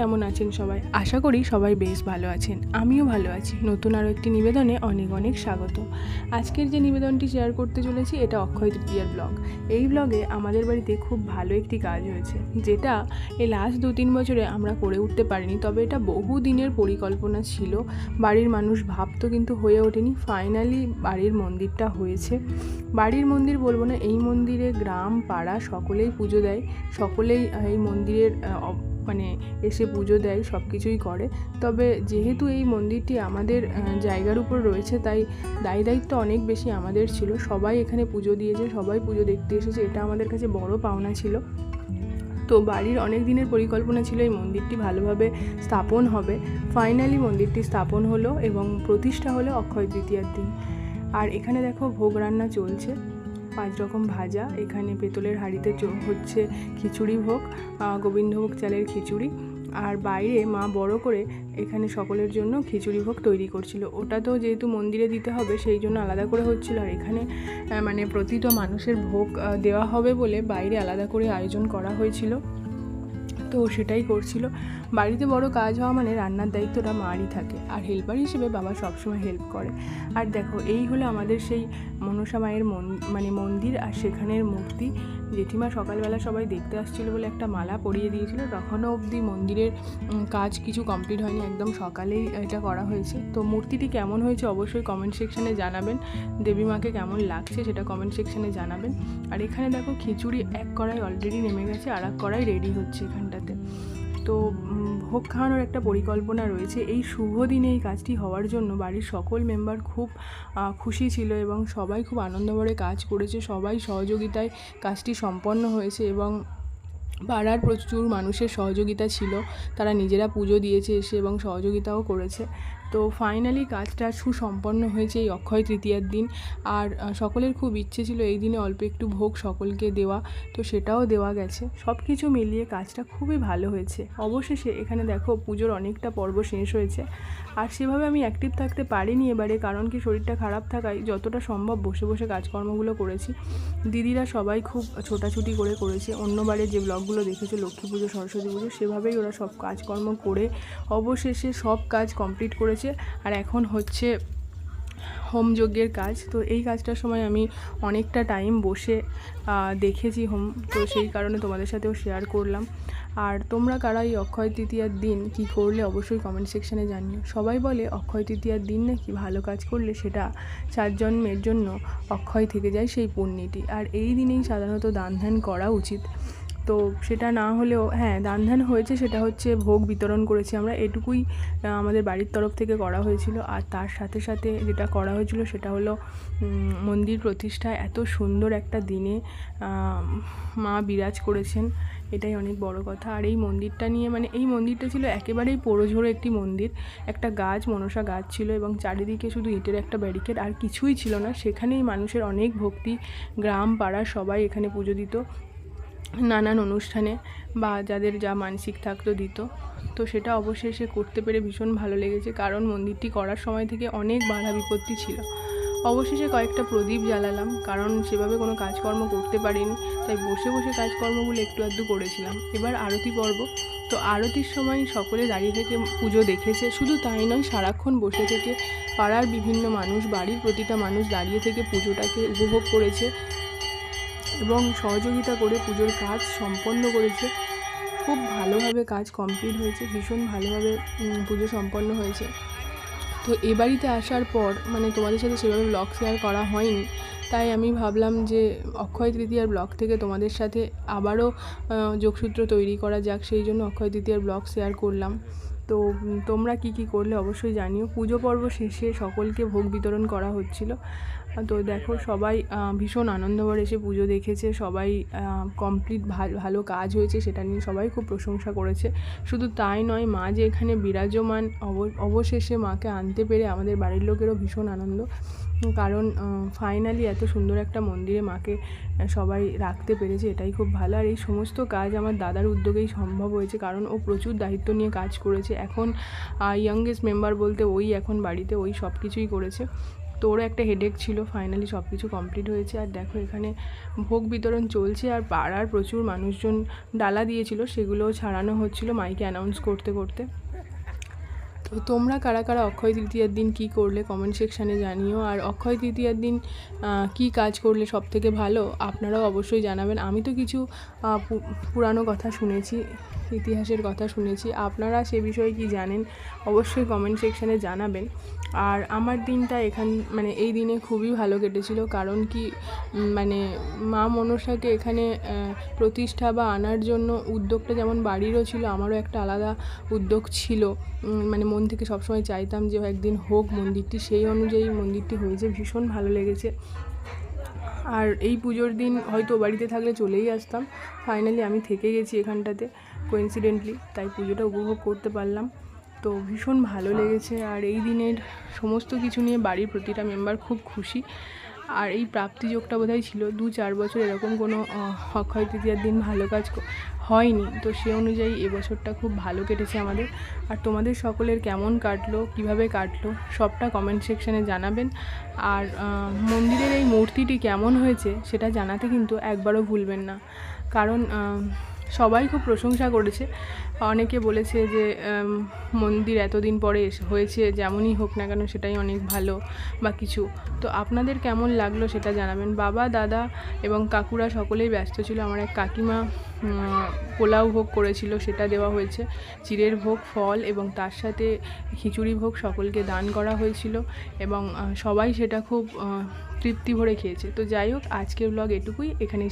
কেমন আছেন সবাই? আশা করি সবাই বেশ ভালো আছেন। আমিও ভালো আছি। নতুন আরও একটি নিবেদনে অনেক অনেক স্বাগত। আজকের যে নিবেদনটি শেয়ার করতে চলেছি, এটা অক্ষয় তৃতীয়ার ব্লগ এই ব্লগে আমাদের বাড়িতে খুব ভালো একটি কাজ হয়েছে, যেটা এই লাস্ট দু তিন বছরে আমরা করে উঠতে পারিনি। তবে এটা বহু দিনের পরিকল্পনা ছিল। বাড়ির মানুষ ভাবতো কিন্তু হয়ে ওঠেনি। ফাইনালি বাড়ির মন্দিরটা হয়েছে। বাড়ির মন্দির বলব না, এই মন্দিরে গ্রাম, পাড়া সকলেই পুজো দেয়। সকলেই এই মন্দিরের মানে এসে পুজো দেয় সব কিছুই করে। তবে যেহেতু এই মন্দিরটি আমাদের জায়গার উপর রয়েছে, তাই দায়ী দায়িত্ব অনেক বেশি আমাদের ছিল। সবাই এখানে পুজো দিয়েছে, সবাই পুজো দেখতে এসেছে, এটা আমাদের কাছে বড় পাওনা ছিল। তো বাড়ির অনেক দিনের পরিকল্পনা ছিল এই মন্দিরটি ভালোভাবে স্থাপন হবে। ফাইনালি মন্দিরটি স্থাপন হলো এবং প্রতিষ্ঠা হলো অক্ষয় তৃতীয়ার দিন। আর এখানে দেখো ভোগ রান্না চলছে। পাঁচ রকম ভাজা। এখানে পেতলের হাঁড়িতে হচ্ছে খিচুড়ি ভোগ গোবিন্দভোগ চালের খিচুড়ি। আর বাইরে মা বড় করে এখানে সকলের জন্য খিচুড়ি ভোগ তৈরি করছিল। ওটা তো যেহেতু মন্দিরে দিতে হবে, সেই জন্য আলাদা করে হচ্ছিল। আর এখানে মানে প্রতিটা মানুষের ভোগ দেওয়া হবে বলে বাইরে আলাদা করে আয়োজন করা হয়েছিল। তো সেটাই করছিল। বাড়িতে বড় কাজ হওয়া মানে রান্নার দায়িত্বটা মারই থাকে। আর হেল্পার হিসেবে বাবা সবসময় হেল্প করে। আর দেখো, এই হলো আমাদের সেই মনসা মায়ের মন মানে মন্দির আর সেখানের মূর্তি। জেঠিমা সকালবেলা সবাই দেখতে আসছিল বলে একটা মালা পরিয়ে দিয়েছিল। তখনও অবধি মন্দিরের কাজ কিছু কমপ্লিট হয়নি। একদম সকালেই এটা করা হয়েছে। তো মূর্তিটি কেমন হয়েছে অবশ্যই কমেন্ট সেকশানে জানাবেন। দেবী মাকে কেমন লাগছে সেটা কমেন্ট সেকশানে জানাবেন। আর এখানে দেখো খিচুড়ি এক কড়াই অলরেডি নেমে গেছে, আর এক কড়াই রেডি হচ্ছে এখানটাতে তো ভোগ খাওয়ানোর একটা পরিকল্পনা রয়েছে। এই শুভ দিনে এই কাজটি হওয়ার জন্য বাড়ির সকল মেম্বার খুব খুশি ছিল এবং সবাই খুব আনন্দভরে কাজ করেছে। সবাই সহযোগিতায় কাজটি সম্পন্ন হয়েছে এবং পাড়ার প্রচুর মানুষের সহযোগিতা ছিল। তারা নিজেরা পুজো দিয়েছে, এসে এবং সহযোগিতাও করেছে। তো ফাইনালি কাজটা সুসম্পন্ন হয়েছে এই অক্ষয় তৃতীয়ার দিন। আর সকলের খুব ইচ্ছে ছিল এই দিনে অল্প একটু ভোগ সকলকে দেওয়া, তো সেটাও দেওয়া গেছে। সব কিছু মিলিয়ে কাজটা খুবই ভালো হয়েছে। অবশেষে এখানে দেখো পুজোর অনেকটা পর্ব শেষ হয়েছে। আর সেভাবে আমি অ্যাক্টিভ থাকতে পারিনি এবারে, কারণ কি শরীরটা খারাপ থাকায় যতটা সম্ভব বসে বসে কাজকর্মগুলো করেছি। দিদিরা সবাই খুব ছোটাছুটি করে করেছে। অন্যবারে যে ব্লগগুলো দেখেছ, লক্ষ্মী পুজো, সরস্বতী পুজো, সেভাবেই ওরা সব কাজকর্ম করে অবশেষে সব কাজ কমপ্লিট করেছে। আর এখন হচ্ছে হোম যজ্ঞের কাজ। তো এই কাজটার সময় আমি অনেকটা টাইম বসে দেখেছি হোম। তো সেই কারণে তোমাদের সাথেও শেয়ার করলাম। আর তোমরা কারা এই অক্ষয় তৃতীয়ার দিন কি করলে অবশ্যই কমেন্ট সেকশানে জানিও। সবাই বলে অক্ষয় তৃতীয়ার দিন নাকি ভালো কাজ করলে সেটা চার জন্মের জন্য অক্ষয় থেকে যায় সেই পুণ্যটি। আর এই দিনেই সাধারণত দান ধ্যান করা উচিত। তো সেটা না হলেও হ্যাঁ দান ধ্যান হয়েছে, সেটা হচ্ছে ভোগ বিতরণ করেছি আমরা। এটুকুই আমাদের বাড়ির তরফ থেকে করা হয়েছিল। আর তার সাথে সাথে যেটা করা হয়েছিল সেটা হলো মন্দির প্রতিষ্ঠা এত সুন্দর একটা দিনে মা বিরাজ করেছেন। এটাই অনেক বড় কথা। আর এই মন্দিরটা নিয়ে মানে এই মন্দিরটা ছিল একেবারেই পোড়োঝোড়ো একটি মন্দির। একটা গাছ, মনসা গাছ ছিল এবং চারিদিকে শুধু ইটের একটা ব্যারিকেড, আর কিছুই ছিল না। সেখানেই মানুষের অনেক ভক্তি, গ্রাম, পাড়া সবাই এখানে পুজো দিত। নানান অনুষ্ঠানে বা যাদের যা মানসিক থাকতো দিত। তো সেটা অবশেষে করতে পেরে ভীষণ ভালো লেগেছে, কারণ মন্দিরটি করার সময় থেকে অনেক বাধা বিপত্তি ছিল। অবশেষে কয়েকটা প্রদীপ জ্বালালাম, কারণ সেভাবে কোনো কাজকর্ম করতে পারিনি, তাই বসে বসে কাজকর্মগুলো একটু আধটু করেছিলাম। এবার আরতি পর্ব, তো আরতির সময় সকলে দাঁড়িয়ে থেকে পুজো দেখেছে, শুধু তাই নয়, সারাক্ষণ বসে থেকে পাড়ার বিভিন্ন মানুষ, বাড়ির প্রতিটা মানুষ দাঁড়িয়ে থেকে পুজোটাকে উপভোগ করেছে। এবং সহযোগিতা করে পুজোর কাজ সম্পন্ন করেছে। খুব ভালোভাবে কাজ কমপ্লিট হয়েছে, ভীষণ ভালোভাবে পুজো সম্পন্ন হয়েছে। তো এ বাড়িতে আসার পর মানে তোমাদের সাথে সেভাবে ব্লগ শেয়ার করা হয়নি, তাই আমি ভাবলাম যে অক্ষয় তৃতীয়ার ব্লগ থেকে তোমাদের সাথে আবারও যোগসূত্র তৈরি করা যাক, সেই জন্য অক্ষয় তৃতীয়ার ব্লগ শেয়ার করলাম। তো তোমরা কি কি করলে অবশ্যই জানিও। পুজো পর্ব শেষে সকলকে ভোগ বিতরণ করা হচ্ছিল। তো দেখো, সবাই ভীষণ আনন্দভর এসে পুজো দেখেছে। সবাই কমপ্লিট ভালো কাজ হয়েছে, সেটা নিয়ে সবাই খুব প্রশংসা করেছে। শুধু তাই নয়, মা যে এখানে বিরাজমান, অব- অবশেষে মাকে আনতে পেরে আমাদের বাড়ির লোকেরও ভীষণ আনন্দ। কারণ ফাইনালি এত সুন্দর একটা মন্দিরে মাকে সবাই রাখতে পেরেছে, এটাই খুব ভালো। আর এই সমস্ত কাজ আমার দাদার উদ্যোগেই সম্ভব হয়েছে, কারণ ও প্রচুর দায়িত্ব নিয়ে কাজ করেছে। এখন ইয়াংগেস্ট মেম্বার বলতে ওই এখন বাড়িতে, ওই সব কিছুই করেছে। তো তোরও একটা হেডেক ছিল ফাইনালি সব কিছু কমপ্লিট হয়েছে। আর দেখো এখানে ভোগ বিতরণ চলছে, আর পাড়ার প্রচুর মানুষজন ডালা দিয়েছিল, সেগুলোও ছাড়ানো হচ্ছিল মাইকে অ্যানাউন্স করতে করতে। তো তোমরা কারা কারা অক্ষয় তৃতীয়ার দিন কি করলে কমেন্ট সেকশানে জানিও। আর অক্ষয় তৃতীয়ার দিন কি কাজ করলে সব থেকে ভালো? আপনারাও অবশ্যই জানাবেন। আমি তো কিছু পুরানো কথা শুনেছি। ইতিহাসের কথা শুনেছি। আপনারা সে বিষয়ে কি জানেন, অবশ্যই কমেন্ট সেকশানে জানাবেন। আর আমার দিনটা এখান মানে এই দিনে খুবই ভালো কেটেছিল। কারণ কি মানে মা মনসাকে এখানে প্রতিষ্ঠা বা আনার জন্য উদ্যোগটা যেমন বাড়িরও ছিল, আমারও একটা আলাদা উদ্যোগ ছিল। মানে মন থেকে সবসময় চাইতাম যে একদিন হোক মন্দিরটি। সেই অনুযায়ী মন্দিরটি হয়েছে, ভীষণ ভালো লেগেছে। আর এই পুজোর দিন হয়তো বাড়িতে থাকলে চলেই আসতাম। ফাইনালি আমি থেকে গেছি এখানটাতে। কোইন্সিডেন্টলি তাই পুজোটা উপভোগ করতে পারলাম। তো ভীষণ ভালো লেগেছে আর এই দিনের সমস্ত কিছু নিয়ে বাড়ির প্রতিটা মেম্বার খুব খুশি। আর এই প্রাপ্তিযোগটা বোধহয় ছিল দু চার বছর এরকম কোনো অক্ষয় তৃতীয়ার দিন ভালো কাজ হয়নি। তো সে অনুযায়ী এবছরটা খুব ভালো কেটেছে আমাদের। আর তোমাদের সকলের কেমন কাটলো, কীভাবে কাটলো, সবটা কমেন্ট সেকশানে জানাবেন। আর মন্দিরের এই মূর্তিটি কেমন হয়েছে সেটা জানাতে কিন্তু একবারও ভুলবেন না। কারণ সবাই খুব প্রশংসা করেছে। অনেকে বলেছে যে মন্দির এতদিন পরে হয়েছে, যেমনই হোক না কেন সেটাই অনেক ভালো বা কিছু। তো আপনাদের কেমন লাগল সেটা জানাবেন। বাবা, দাদা এবং কাকুরা সকলেই ব্যস্ত ছিল। আমার এক কাকিমা পোলাও ভোগ করেছিল, সেটা দেওয়া হয়েছে। চিড়ের ভোগ, ফল এবং তার সাথে খিচুড়ি ভোগ সকলকে দান করা হয়েছিল এবং সবাই সেটা খুব তৃপ্তি ভরে খেয়েছে। তো যাই হোক, আজকের ব্লগ এটুকুই। এখানেই